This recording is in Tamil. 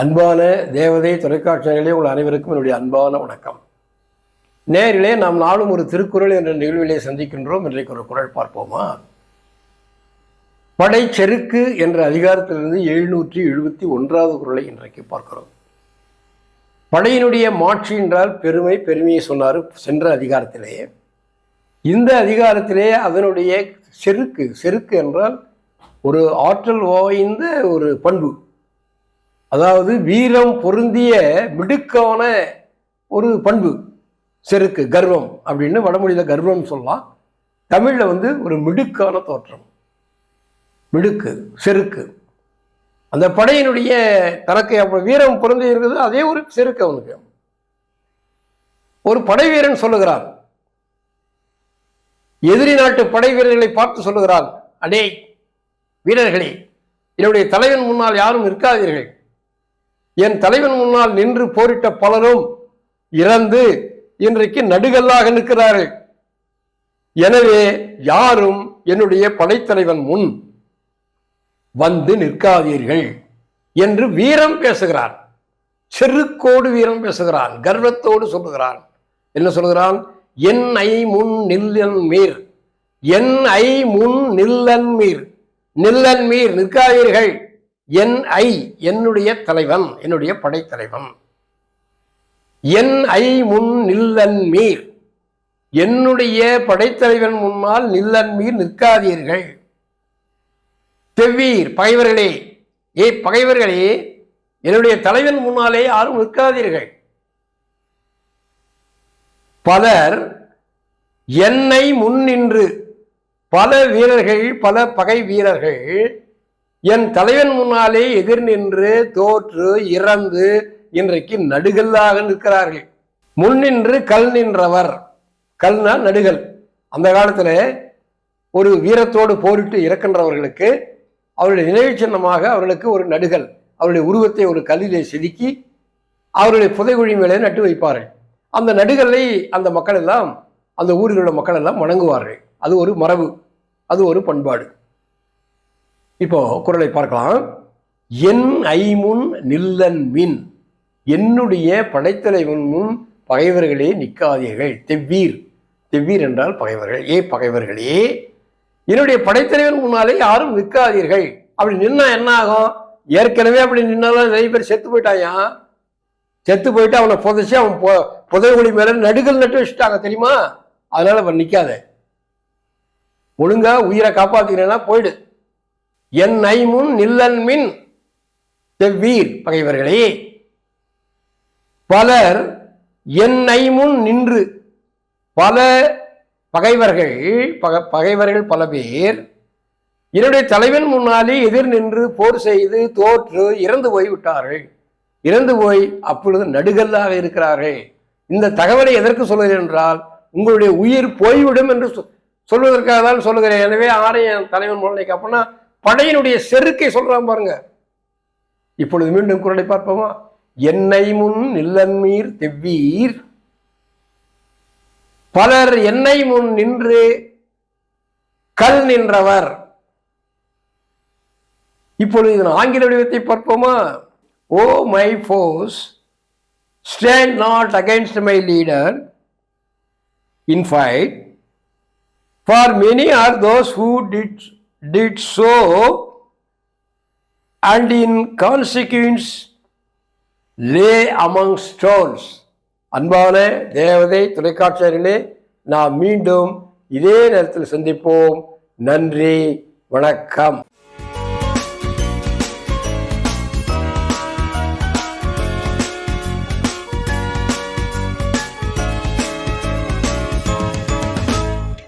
அன்பான தேவதை தொலைக்காட்சிகளே உங்கள் அனைவருக்கும் என்னுடைய அன்பான வணக்கம். நேரிலே நாம் நாளும் ஒரு திருக்குறள் என்ற நிகழ்விலே சந்திக்கின்றோம். இன்றைக்கு ஒரு குரல் பார்ப்போமா? படை செருக்கு என்ற அதிகாரத்திலிருந்து எழுநூற்றி எழுபத்தி ஒன்றாவது குரலை இன்றைக்கு பார்க்கிறோம். படையினுடைய மாட்சி என்றால் பெருமை பெருமையை சொன்னார் சென்ற அதிகாரத்திலே. இந்த அதிகாரத்திலே அதனுடைய செருக்கு செருக்கு என்றால் ஒரு ஆற்றல் ஓய்ந்த ஒரு பண்பு. அதாவது வீரம் பொருந்திய மிடுக்கான ஒரு பண்பு செருக்கு கர்வம் அப்படின்னு வடமொழியில் கர்வம் சொல்லலாம். தமிழில் வந்து ஒரு மிடுக்கான தோற்றம். மிடுக்கு செருக்கு. அந்த படையினுடைய தனக்கு அப்போ வீரம் பொருந்தி இருக்குது அதே ஒரு செருக்கு அவனுக்கு. ஒரு படை வீரன் சொல்லுகிறான். எதிரி நாட்டு படை வீரர்களை பார்த்து சொல்லுகிறான். அடே வீரர்களே என்னுடைய தலைவன் முன்னால் யாரும் இருக்காதீர்கள் என் தலைவன் முன்னால் நின்று போரிட்ட பலரும் இறந்து இன்றைக்கு நடுகல்லாக நிற்கிறார்கள். எனவே யாரும் என்னுடைய படைத்தலைவன் முன் வந்து நிற்காதீர்கள் என்று வீரம் பேசுகிறான். செருக்கோடு வீரம் பேசுகிறான். கர்வத்தோடு சொல்லுகிறான். என்ன சொல்லுகிறான்? என் ஐ முன் நில்லன் மீர். என் ஐ முன் நில்லன் மீர். நில்லன் மீர் நிற்காதீர்கள். என் ஐ என்னுடைய தலைவன் என்னுடைய படைத்தலைவன். என் ஐ முன் நில்லன் மீர். என்னுடைய படைத்தலைவன் முன்னால் நில்லன் மீர் நிற்காதீர்கள். தெவ்வீர் பகைவர்களே ஏ பகைவர்களே என்னுடைய தலைவன் முன்னாலே யாரும் நிற்காதீர்கள். பலர் என்னை முன்னின்று பல வீரர்கள் பல பகை வீரர்கள் என் தலைவன் முன்னாலே எதிர் நின்று தோற்று இறந்து இன்றைக்கு நடுகல்லாக நிற்கிறார்கள். முன்னின்று கல் நின்றவர். கல்னா நடுகல். அந்த காலத்தில் ஒரு வீரத்தோடு போரிட்டு இறக்கின்றவர்களுக்கு அவருடைய நினைவு சின்னமாக அவர்களுக்கு ஒரு நடுகல். அவருடைய உருவத்தை ஒரு கல்லிலே செதுக்கி அவருடைய புதைகுழி மேலே நட்டு வைப்பார்கள். அந்த நடுகளை அந்த மக்கள் எல்லாம் அந்த ஊரில் உள்ள மக்கள் எல்லாம் வணங்குவார்கள். அது ஒரு மரபு. அது ஒரு பண்பாடு. இப்போ குரலை பார்க்கலாம். என் ஐமுன் நில்லன் மின். என்னுடைய படைத்தலைவன் முன் பகைவர்களே நிற்காதீர்கள். தெவ்வீர். தெவ்வீர் என்றால் பகைவர்கள். ஏ பகைவர்களே என்னுடைய படைத்தலைவன் முன்னாலே யாரும் நிற்காதீர்கள். அப்படி நின்னா என்ன ஆகும் ஏற்கனவே அப்படி நின்னாலும் நிறைய பேர் செத்து போயிட்டாயா? செத்து போயிட்டு அவனை புதைச்சி அவன் பொ புதைகுழி மேலே நடுகள் நட்டு வச்சுட்டாங்க தெரியுமா? அதனால அவன் நிற்காத ஒழுங்கா உயிரை காப்பாத்தினா போயிடு. என் ஐமுன் நில்லன் மின் செவ்வீர் பகைவர்களே. பலர் என் ஐமுன் நின்று பல பகைவர்கள் பக பகைவர்கள் பல பேர் என்னுடைய தலைவன் முன்னாலே எதிர் நின்று போர் செய்து தோற்று இறந்து போய் விட்டார்கள். இறந்து போய் அப்பொழுது நடுகல்லாக இருக்கிறார்கள். இந்த தகவலை எதற்கு சொல்கிறேன் என்றால் உங்களுடைய உயிர் போய்விடும் என்று சொ- சொல்வதற்காக தான் சொல்லுகிறேன். எனவே ஆரையன் தலைவன் முன்னாடி அப்படின்னா படையினுடைய செருக்கை சொல்றான் பாருங்க. இப்பொழுது மீண்டும் குரலை பார்ப்போமா? என்னை முன் நில்லன்மீர் தெவ்வீர். பலர் என்னை முன் நின்று கல் நின்றவர். இப்பொழுது இதன் ஆங்கில வடிவத்தை பார்ப்போமா? ஓ my force stand not against my leader. In fight for many are those who did did so and in consequence lay among stones அன்பான தேவதை தொலைக்காட்சியர்களே நாம் மீண்டும் இதே நேரத்தில் சந்திப்போம். நன்றி வணக்கம்.